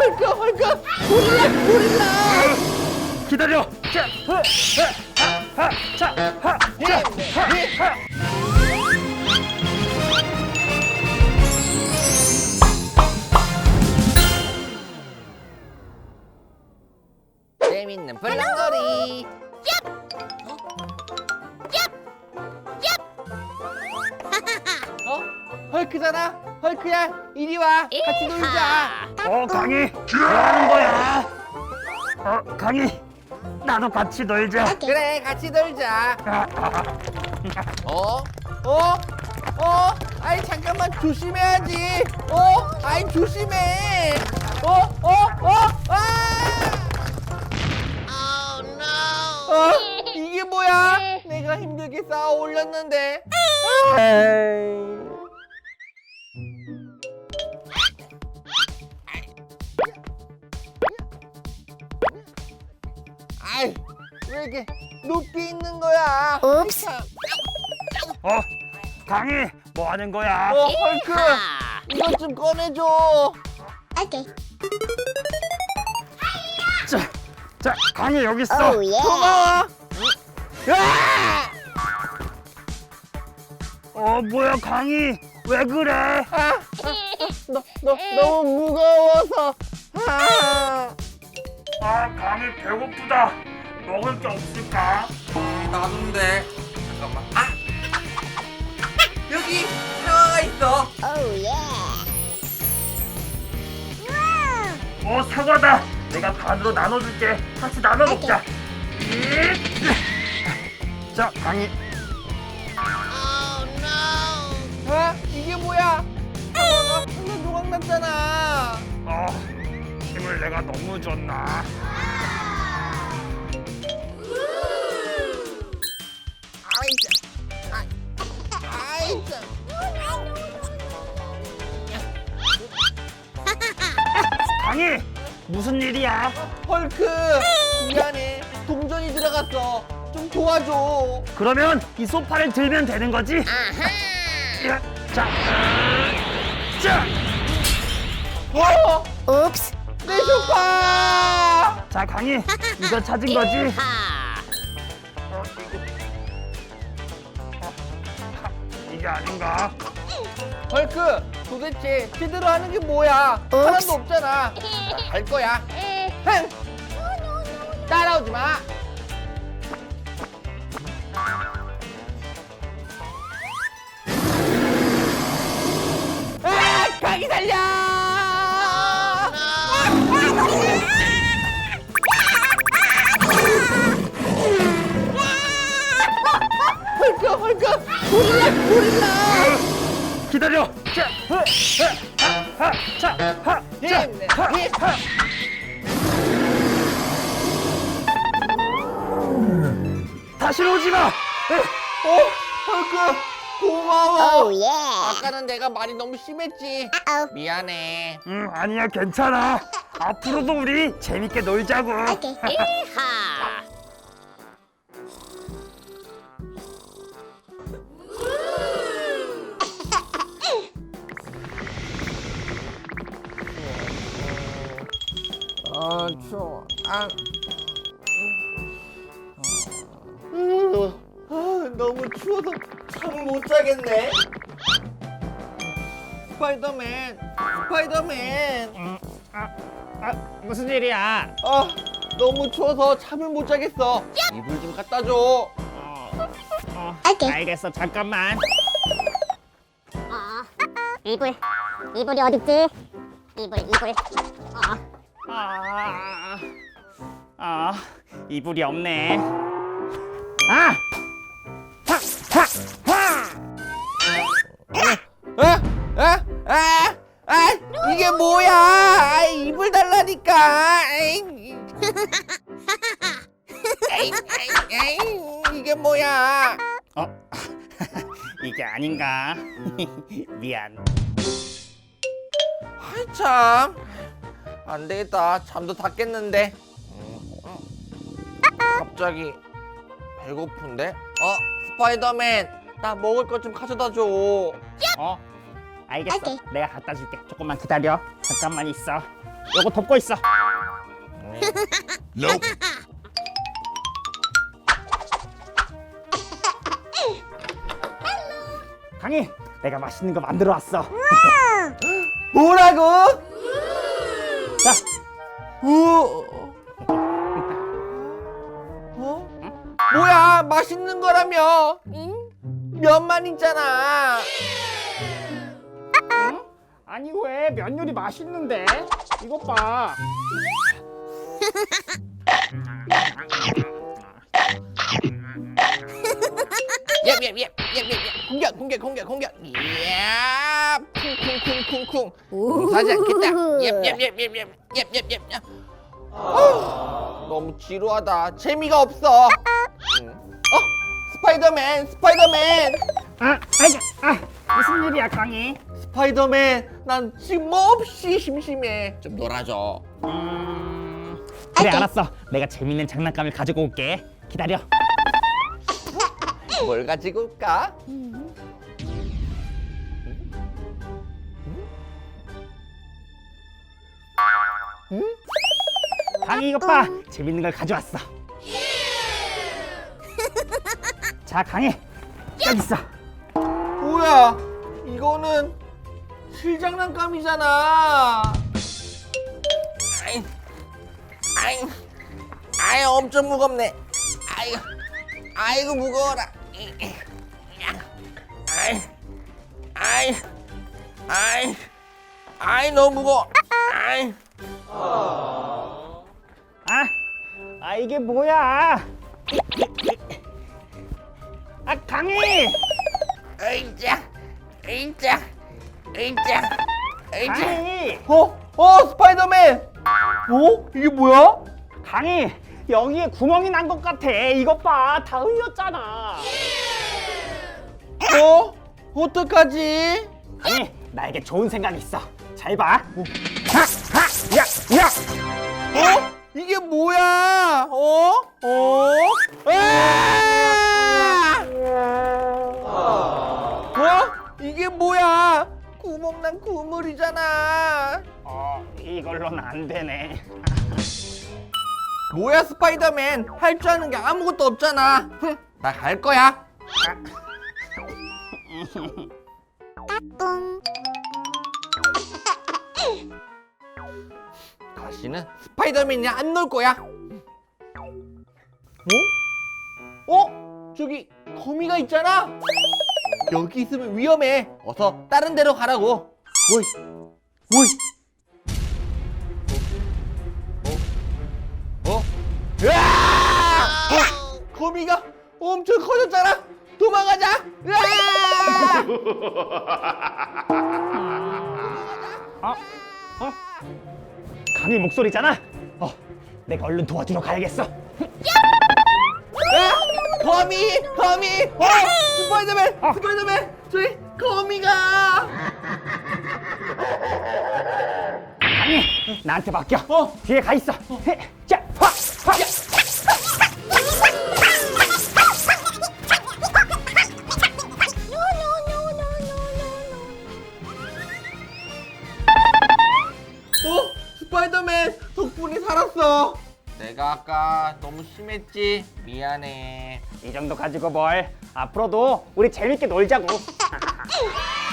헐크 헐크 고릴라 고릴라. 기다려. 자, 흐, 흐, 하, 하, 자, 하, 자, 하, 하. 재밌는 블랑거리. 어? 헐크잖아? 헐크야 이리 와. 같이 놀자 어, 강희, 뭐 하는 거야? 어, 강희, 나도 같이 놀자. 그래 같이 놀자 아, 아, 어? 어? 어? 아이 잠깐만 조심해야지 어? 아이 조심해 어? 어? 어? 아! 어? 이게 뭐야? 내가 힘들게 쌓아 올렸는데 아이 왜 이렇게 높이 있는 거야? 옵스. 어, 강희, 뭐 하는 거야? 어 헐크 이것 좀 꺼내줘 오케이. 자, 자, 강희 여기 있어. 오 예. 고마워 으아! 어, 뭐야, 강희, 왜 그래? 아, 너, 너, 너무 무거워서 아, 아, 강희 배고프다. 먹을 게 없을까? 나도인데 잠깐만 아 여기 사과가 있어 오 예. 어, 사과다. 내가 반으로 나눠줄게. 같이 나눠 먹자. 자, 강희. 아 이게 뭐야 사과가 하나 조각났잖아 어, 힘을 내가 너무 줬나? 강희, 무슨 일이야? 헐크 미안해 동전이 들어갔어 좀 도와줘 그러면 이 소파를 들면 되는 거지? 야, 자, 자, 어? 옵스. 내 소파 자, 강희, 이거 찾은 거지? 하, 이게 아닌가? 헐크 도대체 제대로 하는 게 뭐야. 하나도 없잖아 나갈 거야 흥 따라오지 마 아, 강이 살려! 헐크, 헐크, 고릴라, 고릴라! 기다려. 자, 흐, 흐, 하, 하, 자, 하, 자, 힘내, 하, 힘. 하. 다시는 오지 마. 에, 어, 헐크, 고마워. 오 예. 아까는 내가 말이 너무 심했지. 아우. 미안해. 음, 아니야, 괜찮아. 앞으로도 우리 재밌게 놀자고. 오케이. 하! 추워. 아. 음, 아, 너무 추워서 잠을 못 자겠네. 스파이더맨, 스파이더맨. 음, 아, 아, 무슨 일이야? 아, 너무 추워서 잠을 못 자겠어. 이불 좀 갖다 줘. 어, 어, 오케이. 알겠어, 잠깐만. 어. 이불. 이불이 어딨지? 이불 이불. 어. 아, 아, 이불이 없네. 아! 하, 하, 하! 아, 아, 아, 아, 이게 뭐야? 아, 이불 달라니까. 아이, 에이, 에이, 이게 뭐야? 어, 이게 아닌가? 미안. 아이 참. 안 되겠다. 잠도 다 깼는데. 갑자기 배고픈데? 어, 스파이더맨. 나 먹을 것 좀 가져다 줘. 어? 알겠어. 오케이. 내가 갖다 줄게. 조금만 기다려. 잠깐만 있어. 요거 덮고 있어. 강희, 내가 맛있는 거 만들어 왔어. 뭐라고? 자, 우. 어? 뭐야 맛있는 거라며? 응? 면만 있잖아. 아니 왜 면 요리 맛있는데? 이것 봐. 옙옙옙옙옙옙 공격 공격 공격 공격. 쿵쿵쿵쿵쿵. 못하지 않겠다. 아, 너무 지루하다. 재미가 없어. 응. 어? 스파이더맨 스파이더맨 아, 아이, 아, 무슨 일이야, 강희? 스파이더맨 난 지금 뭐 없이 심심해. 좀 놀아줘. 음, 그래 알았어. 내가 재밌는 장난감을 가지고 올게. 기다려. 뭘 가지고 올까? 강희 이것 봐. 재밌는 걸 가져왔어. 자, 강희. 여기 있어. 뭐야? 이거는 실장난감이잖아. 아이, 아이, 아이 엄청 무겁네. 아이, 아이고 무거워라. 아이, 아이, 아이, 아이 너무 무거워. 아이, 아, 아 이게 뭐야? 아, 강희. 에이짜, 에이짜, 에이짜, 에이짜. 강희. 어, 어 스파이더맨. 어? 이게 뭐야? 강희. 여기에 구멍이 난 것 같아. 이것 봐. 다 흘렸잖아. 어? 어떡하지? 강희, 나에게 좋은 생각이 있어. 잘 봐. 하, 하, 야, 야. 어? 이게 뭐야? 어? 어? 아! 어? 이게 뭐야? 구멍난 구물이잖아. 어, 이걸로는 안 되네. 뭐야 스파이더맨? 할 줄 아는 게 아무것도 없잖아. 나갈 거야. 다시는 스파이더맨이 안놀 거야. 어? 어? 저기 거미가 있잖아. 여기 있으면 위험해. 어서 다른 데로 가라고. 오이, 오이. 어? 어? 으아! 어? 거미가 엄청 커졌잖아. 도망가자. 으아! 어? 어? 강희 목소리잖아. 어, 내가 얼른 도와주러 가야겠어. 아! 거미! 거미! 어! 스파이더맨! 어. 스파이더맨! 저기 거미가! 나한테 맡겨. 어. 뒤에 가 있어. 헤, 자, 너무 심했지? 미안해. 이 정도 가지고 뭘? 앞으로도 우리 재밌게 놀자고.